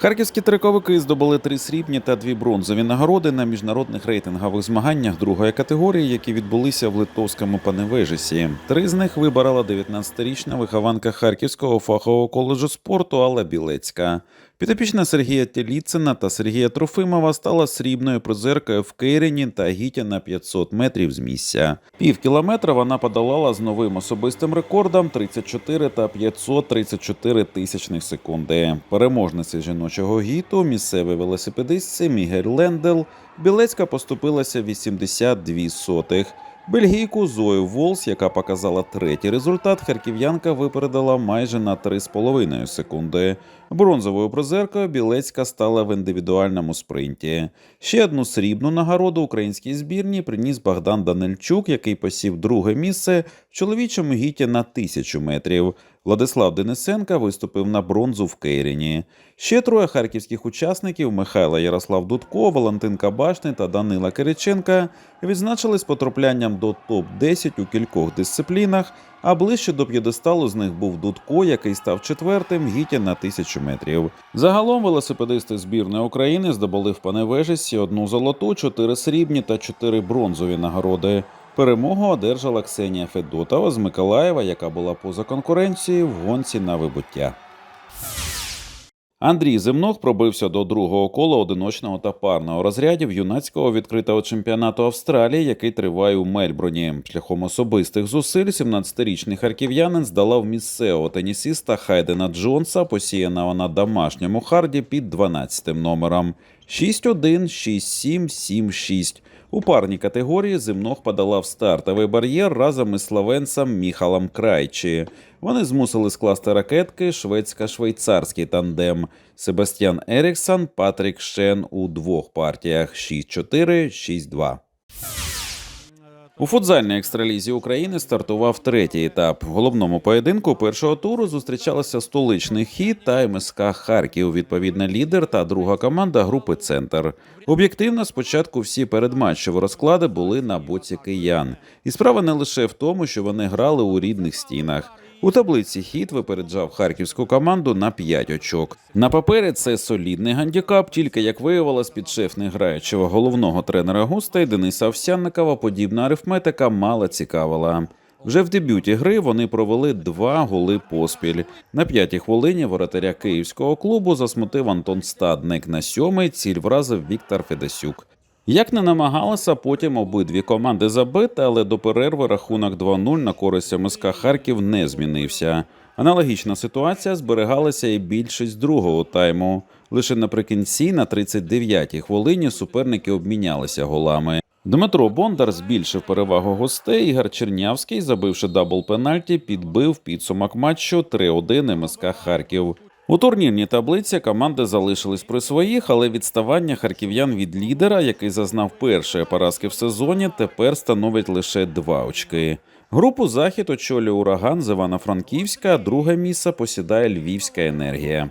Харківські триковики здобули три срібні та дві бронзові нагороди на міжнародних рейтингових змаганнях другої категорії, які відбулися в литовському Паневежесі. Три з них виборола 19-річна вихованка Харківського фахового коледжу спорту Алла Білецька. Підопічна Сергія Теліцина та Сергія Трофимова стала срібною призеркою в Кейрені та Гіті на 500 метрів з місця. Пів кілометра вона подолала з новим особистим рекордом 34 та 534 тисячних секунди. Переможниця жіночого гіту, місцевий велосипедистці Мігель Лендел, Білецька поступилася 82 сотих. Бельгійку Зою Волс, яка показала третій результат, харків'янка випередила майже на 3,5 секунди. Бронзовою призеркою Білецька стала в індивідуальному спринті. Ще одну срібну нагороду українській збірні приніс Богдан Данильчук, який посів друге місце в чоловічому гіті на тисячу метрів. Владислав Денисенка виступив на бронзу в Кейрені. Ще троє харківських учасників Михайло Ярослав Дудко, Валентин Кабашний та Данила Кириченка відзначились потраплянням до топ-10 у кількох дисциплінах, а ближче до п'єдесталу з них був Дудко, який став четвертим Гітя на тисячу метрів. Загалом велосипедисти збірної України здобули в Паневежесі одну золоту, чотири срібні та чотири бронзові нагороди. Перемогу одержала Ксенія Федотова з Миколаєва, яка була поза конкуренцією в гонці на вибуття. Андрій Земнох пробився до другого кола одиночного та парного розрядів юнацького відкритого чемпіонату Австралії, який триває у Мельбурні. Шляхом особистих зусиль 17-річний харків'янин здолав місцевого тенісіста Хайдена Джонса, посіяного на домашньому харді під 12 номером. 6-1, 6-7, 7-6. У парній категорії Земнох подолав стартовий бар'єр разом із словенцем Міхалом Крайчі. Вони змусили скласти ракетки шведсько-швейцарський тандем Себастьян Еріксон, Патрік Шен у двох партіях 6-4, 6-2. У футзальній екстралізі України стартував третій етап. В головному поєдинку першого туру зустрічалися столичний хід та МСК Харків, відповідно лідер та друга команда групи Центр. Об'єктивно, спочатку всі передматчеві розклади були на боці киян, і справа не лише в тому, що вони грали у рідних стінах. У таблиці хід випереджав харківську команду на 5 очок. На папері це солідний гандікап, тільки як виявилось, підшефних граючого головного тренера гостей Дениса Овсянникова подібна арифметика мало цікавила. Вже в дебюті гри вони провели два голи поспіль. На п'ятій хвилині воротаря київського клубу засмутив Антон Стадник. На сьомий ціль вразив Віктор Федосюк. Як не намагалися потім обидві команди забити, але до перерви рахунок 2-0 на користь МСК Харків не змінився. Аналогічна ситуація зберігалася і більшість другого тайму. Лише наприкінці, на 39-й хвилині, суперники обмінялися голами. Дмитро Бондар збільшив перевагу гостей. Ігор Чернявський, забивши дабл пенальті, підбив підсумок матчу 3-1 МСК Харків. У турнірній таблиці команди залишились при своїх, але відставання харків'ян від лідера, який зазнав першої поразки в сезоні, тепер становить лише два очки. Групу захід очолює ураган з Івано-Франківська, друге місце посідає Львівська енергія.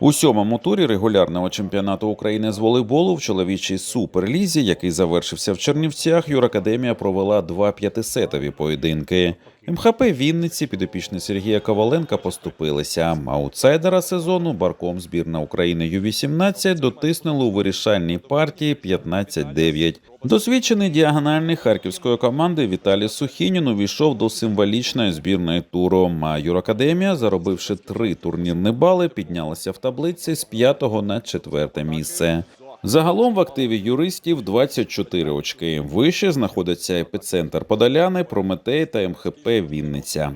У сьомому турі регулярного чемпіонату України з волейболу в чоловічій суперлізі, який завершився в Чернівцях, Юракадемія провела два п'ятисетові поєдинки. МХП Вінниці підопічні Сергія Коваленка поступилися. Аутсайдера сезону барком збірна України Ю-18 дотиснули у вирішальній партії 15-9. Досвідчений діагональний харківської команди Віталій Сухінін увійшов до символічної збірної туру. А Юракадемія, заробивши три турнірні бали, піднялася в таблиці з п'ятого на четверте місце. Загалом в активі юристів 24 очки. Вище знаходиться епіцентр Подоляни, Прометей та МХП Вінниця.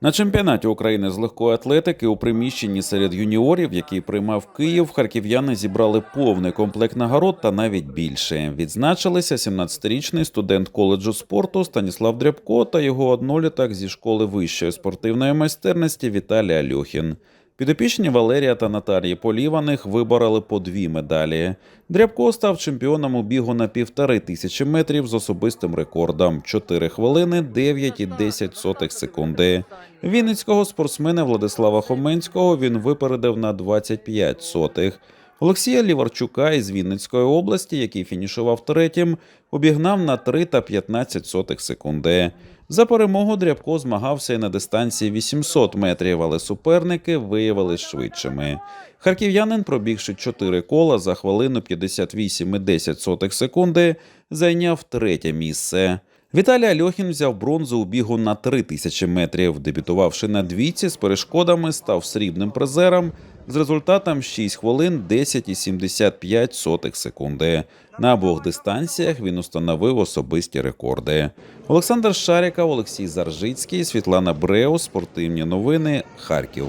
На чемпіонаті України з легкої атлетики у приміщенні серед юніорів, який приймав Київ, харків'яни зібрали повний комплект нагород та навіть більше. Відзначилися 17-річний студент коледжу спорту Станіслав Дрябко та його однолітак зі школи вищої спортивної майстерності Віталій Альохін. Підопічні Валерія та Наталії Поліваних вибороли по дві медалі. Дрябко став чемпіоном у бігу на півтори тисячі метрів з особистим рекордом 4 хвилини 9 і 10 сотих секунди. Вінницького спортсмена Владислава Хоменського він випередив на 25 сотих. Олексія Ліварчука із Вінницької області, який фінішував третім, обігнав на 3 та 15 сотих секунди. За перемогу Дрябко змагався і на дистанції 800 метрів, але суперники виявились швидшими. Харків'янин, пробігши 4 кола за хвилину 58,10 секунди, зайняв третє місце. Віталій Альохін взяв бронзу у бігу на 3000 метрів. Дебютувавши на двійці з перешкодами, став срібним призером з результатом 6 хвилин 10,75 секунди. На обох дистанціях він установив особисті рекорди. Олександр Шаріка, Олексій Заржицький, Світлана Бреус, спортивні новини, Харків.